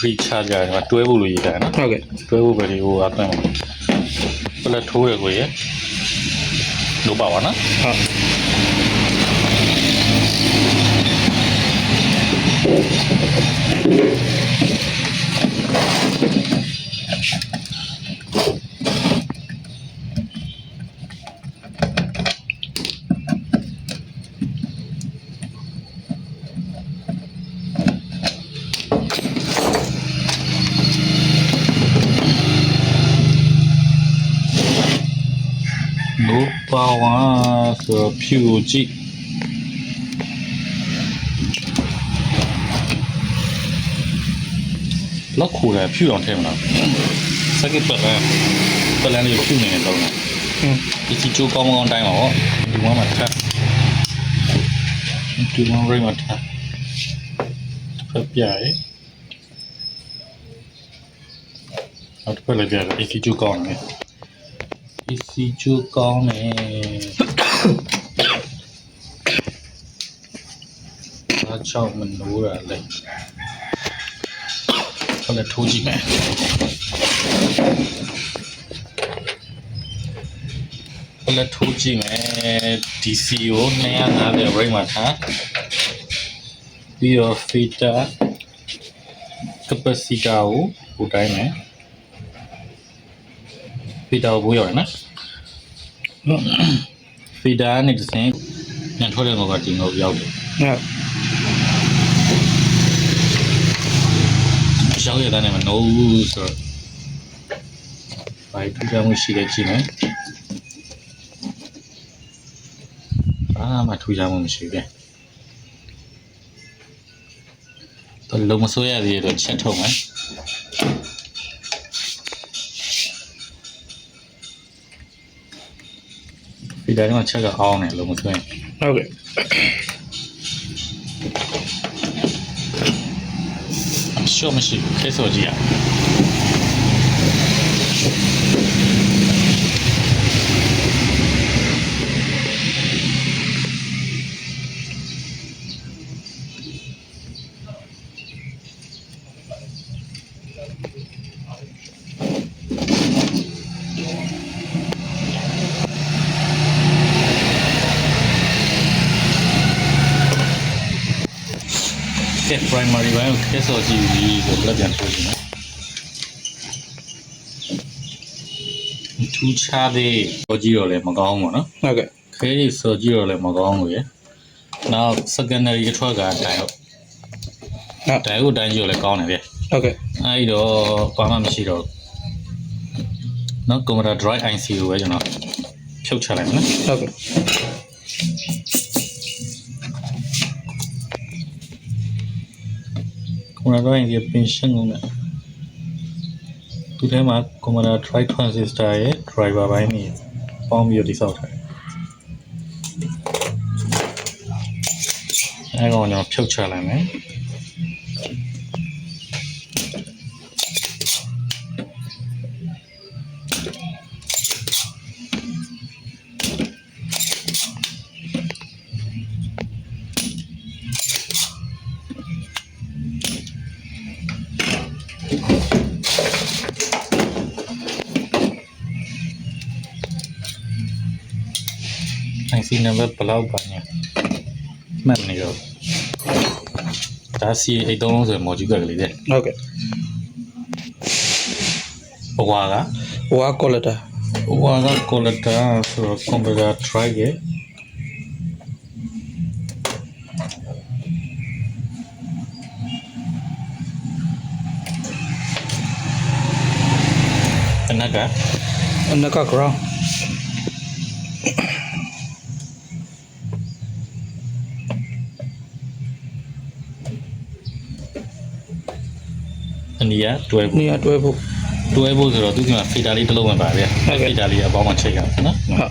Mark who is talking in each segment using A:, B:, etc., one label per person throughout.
A: pre charger ဒီမှာတွဲဖို့လို့ရေးတာနော်
B: ဟုတ်ကဲ့
A: တွဲဖို့ပဲဒီဟိုအပန်းပလက်ထိုးရကိုရလို့ပါပါနော်
B: ဟုတ်
A: လို့ ပါဝါဆိုတော့ဖြူကိုကြည့်လောက်ခူတယ်ဖြူအောင်ထည့်မလားစက်ကပတ်လန်ပတ်လန်လေးဖြူနေတယ်တော့နော်
B: อืม
A: ဒီချီချိုးကောင်းကောင်းတိုင်းပါဗောဒီမှာမှာထားဒီမှာရိတ်မှာထားဖက်ပြရဲအောက်ဖက်လည်းပြတယ်ဒီချီချိုးကောင်းတယ် ဒီချီချိုးကောင်းတယ်အားချောင်းမနိုးရလဲခက်လက်ထိုးကြည့်မယ်လက်ထိုးကြည့်မယ် DC ကို250 rate မှာထားပြီးတော့ filter capacitor ကိုပို့တိုင်းမယ် filter ကိုပို့ရအောင်နော် filter နဲ့တစ်စင်းညထွက်တဲ့ငေါကဒီငေါရောက်တယ်
B: ဟုတ်
A: ရောက်ရတဲ့နဲ့မနိုးဘူးဆိုတော့ဘာထူးခြားမှုရှိလဲကြည့်မယ်ဘာမှထူးခြားမှုမရှိဘူးပြန်တော့လုံးမစိုးရသေးတော့ချက်ထုတ်မယ် ဒီတိုင်းမှာချက်ကအောင်းတယ်လုံးမစိုးရင်
B: ဟုတ်ကဲ့
A: ရှော့မရှိဘူးခဲစော်ကြည့်ရ ကဲ primary ဘိုင်းကိုခဲစော်ကြည့်ပြီးဆိုလက်ပြန်ထိုးကြည့်နော်ထူးခြားသေးစော်ကြည့်တော့လည်းမကောင်းဘူးပေါ့နော်
B: ဟုတ်ကဲ့
A: ခဲကြီးစော်ကြည့်တော့လည်းမကောင်းဘူးရယ်နောက် secondary အထွက်ကတိုင်ဟုတ်
B: ဟုတ်
A: တိုင်ကိုတိုင်ကြည့်တော့လည်းကောင်းတယ်ဗျ
B: ဟုတ်ကဲ့
A: အဲ့တော့ဘာမှမရှိတော့ဘူးနော် computer drive IC ကိုပဲကျွန်တော်ဖြုတ်ချလိုက်မယ်နော်
B: ဟုတ်ကဲ့
A: computer drive IC ပင်ရှင်းကုန်တယ်ဒီထဲမှာ computer drive transistor ရဲ့ driver ဘိုင်းနေပေါင်းပြီးတော့တိစောက်ထားတယ်အဲ့ကောင်ကျွန်တော်ဖြုတ်ချလိုက်မယ်။ IC number ဘယ်လောက်ပါညာမှတ်နေတော့ဒါ CA 83လုံးဆိုရင် module ကလေးတဲ့
B: ဟုတ်ကဲ့
A: ဘဝက
B: ဟိုကကောလက်တာ
A: ဘဝက collector ဆိုတော့ computer drive ရဲ့ အနက်က
B: အနက်က ground
A: အနီးကတွဲဖို့
B: နေရာတွဲဖို့
A: တွဲဖို့ဆိုတော့သူက feeder လေးတစ်လုံးပဲပါဗျာ
B: ဟုတ်ကဲ့
A: feeder လေးအပေါင်းမှချိန်ရအောင်နော်
B: ဟုတ်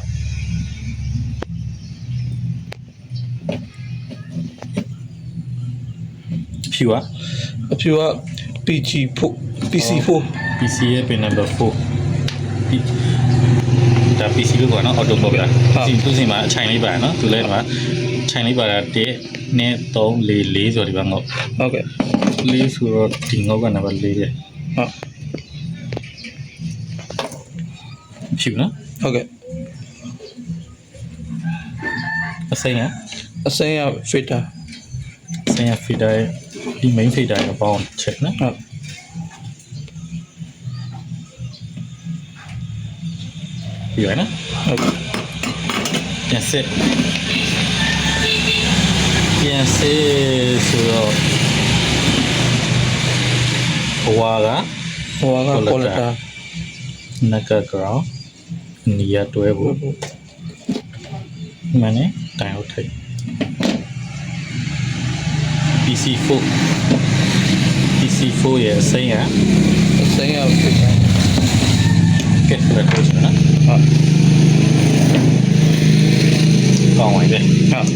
A: ဖြူอ่ะ
B: အဖြူက PG ဖို့ PC4
A: PC ရဲ့ pin number 4 ဒါ PC လို့ခေါ်နော် auto ပေါ့ဗျာ
B: ဟုတ်
A: PC သူ့စီမှာအချိန်လေးပါနော်သူလည်းဒီမှာအချိန်လေးပါတာ1 2 3 4 4ဆိုဒီဘက်ငေါ့
B: ဟုတ်ကဲ့
A: လေးဆိုတော့ဒီငေါက်ကနံပါတ်4လေ
B: ဟုတ်
A: ဖြူနော်
B: ဟုတ်ကဲ့
A: အစိမ်းရ
B: အစိမ်းရ filter
A: အစိမ်းရ feeder ရဲ့ဒီ main feeder ကိုပေါင်းချက်နော်
B: ဟုတ်
A: ပြီးရနော်
B: ဟုတ်ကဲ့
A: ပြန်စစ်ပြန်စစ်ဆိုတော့ဘဝက
B: ဟိုက
A: Collector
B: collector
A: နက်က ground နီရတွဲဖို့မနဲ့တိုင်ဟုတ်ထိုက် PC4 PC4 ရဲ့အစိမ်းရ
B: အစိမ်းရ filter
A: ကက်ဖလက်ထိုး ချင်နော်
B: ဟုတ်
A: ကောင်းပါပြီ
B: ဟုတ်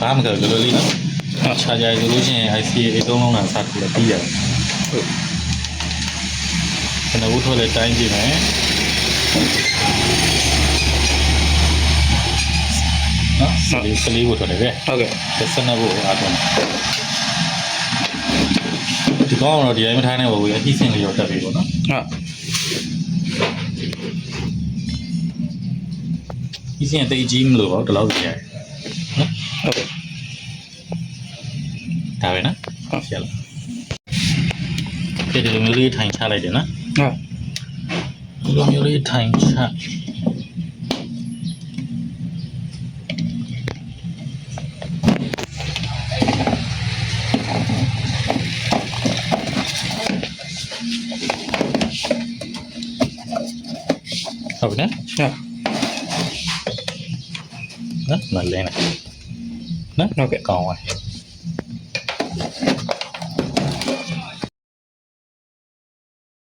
A: ဘာမှမကလောလောလေးနော်
B: ဟုတ်
A: ချာဂျာဆိုလို့ရှိရင် IC အသုံးလုံးတာစထူလည်းပြီးရတယ်
B: ဟုတ်
A: ခဏဘူးထိုးလည်းတိုင်းကြည့်မယ်နော်စလေးစလေးကိုထိုးတယ်ဗျ
B: ဟုတ်ကဲ့
A: ဆက်စနဖို့အားထုတ် ဒီကောင်းတော့ဒီတိုင်းမထားနိုင်ပါဘူးအသိစင်လေးတော့တက်ပြီပေါ့နော်
B: ဟုတ်
A: ဒီစင်အသေးကြီးမလို့တော့ဒီလောက်ကြီးရတယ်
B: ဟုတ်ကဲ့
A: ဒါပဲနော်
B: ဟုတ်
A: ရလားကဲဒီလိုမျိုးလေးထိုင်ချလိုက်တယ်နော်
B: ဟုတ်
A: ဒီလိုမျိုးလေးထိုင်ချ ဟုတ်ပြီနော်
B: ဟုတ်
A: နော်မလဲနဲ့နော်
B: ဟုတ်ကဲ့
A: ကောင်းပါပြီ